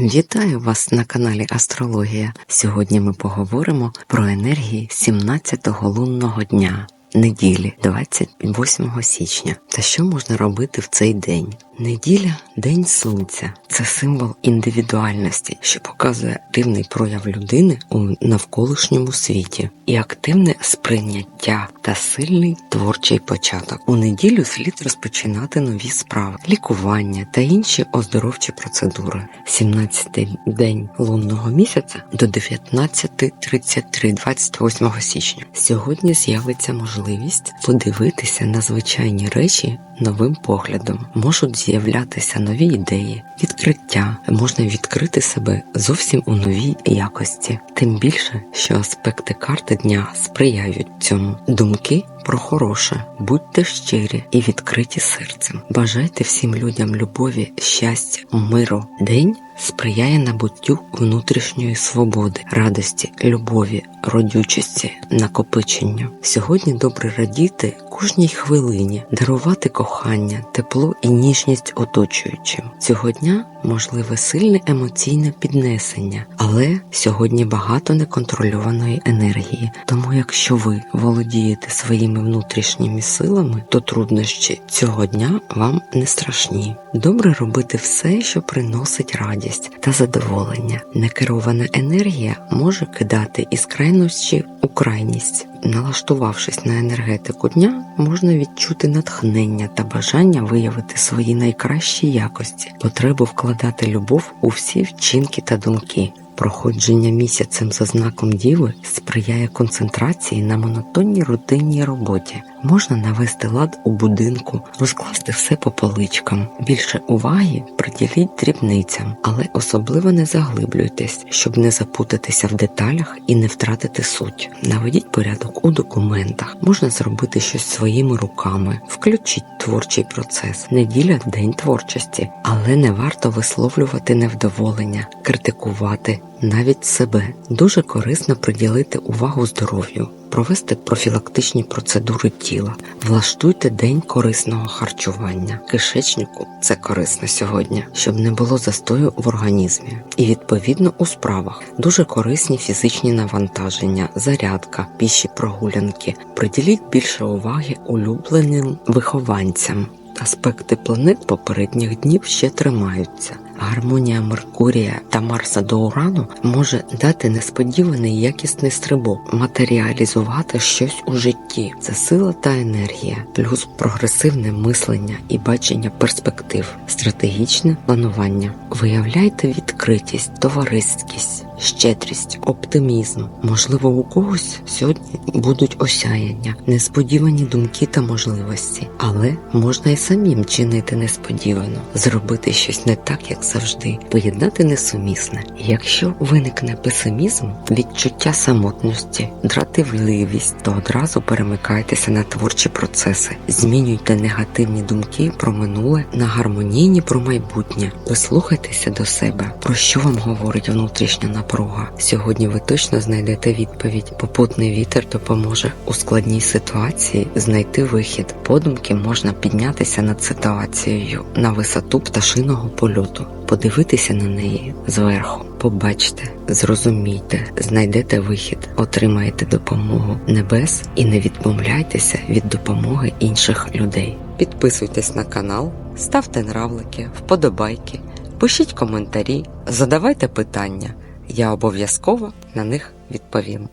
Вітаю вас на каналі Астрологія. Сьогодні ми поговоримо про енергії 17-го лунного дня. Неділі 28 січня. Та що можна робити в цей день? Неділя День Сонця це символ індивідуальності, що показує активний прояв людини у навколишньому світі і активне сприйняття та сильний творчий початок. У неділю слід розпочинати нові справи, лікування та інші оздоровчі процедури. 17-й день лунного місяця до 19.33, 28 січня. Сьогодні з'явиться можливість подивитися на звичайні речі новим поглядом. Можуть з'являтися нові ідеї, відкриття, можна відкрити себе зовсім у новій якості. Тим більше, що аспекти карти дня сприяють цьому. Думки про хороше, будьте щирі і відкриті серцем. Бажайте всім людям любові, щастя, миру. День сприяє набуттю внутрішньої свободи, радості, любові, родючості, накопиченню. Сьогодні добре радіти кожній хвилині, дарувати кохання, тепло і ніжність оточуючим. Цього дня можливе сильне емоційне піднесення, але сьогодні багато неконтрольованої енергії. Тому, якщо ви володієте своїми внутрішніми силами, то труднощі цього дня вам не страшні. Добре робити все, що приносить радість та задоволення. Некерована енергія може кидати із крайності у крайність. Налаштувавшись на енергетику дня, можна відчути натхнення та бажання виявити свої найкращі якості, потребу вкладати любов у всі вчинки та думки. Проходження місяцем за знаком Діви сприяє концентрації на монотонній рутинній роботі. Можна навести лад у будинку, розкласти все по поличкам. Більше уваги приділіть дрібницям, але особливо не заглиблюйтесь, щоб не запутатися в деталях і не втратити суть. Наведіть порядок у документах, можна зробити щось своїми руками, включіть творчий процес. Неділя день творчості, але не варто висловлювати невдоволення, критикувати навіть себе. Дуже корисно приділити увагу здоров'ю, провести профілактичні процедури тіла, влаштуйте день корисного харчування. Кишечнику це корисно сьогодні, щоб не було застою в організмі. І відповідно у справах дуже корисні фізичні навантаження, зарядка, піші прогулянки. Приділіть більше уваги улюбленим вихованцям. Аспекти планет попередніх днів ще тримаються. Гармонія Меркурія та Марса до Урану може дати несподіваний якісний стрибок, матеріалізувати щось у житті. Це сила та енергія, плюс прогресивне мислення і бачення перспектив, стратегічне планування. Виявляйте відкритість, товариськість. Щедрість, оптимізм. Можливо, у когось сьогодні будуть осяяння, несподівані думки та можливості, але можна і самим чинити несподівано, зробити щось не так, як завжди, поєднати несумісне. Якщо виникне песимізм, відчуття самотності, дратівливість, то одразу перемикайтеся на творчі процеси, змінюйте негативні думки про минуле на гармонійні про майбутнє, прислухайтеся до себе, про що вам говорить внутрішня напруга. Сьогодні ви точно знайдете відповідь. Попутний вітер допоможе у складній ситуації знайти вихід. Подумки можна піднятися над ситуацією на висоту пташиного польоту, подивитися на неї зверху. Побачте, зрозумійте, знайдете вихід, отримаєте допомогу небес і не відмовляйтеся від допомоги інших людей. Підписуйтесь на канал, ставте нравлики, вподобайки, пишіть коментарі, задавайте питання. Я обов'язково на них відповім.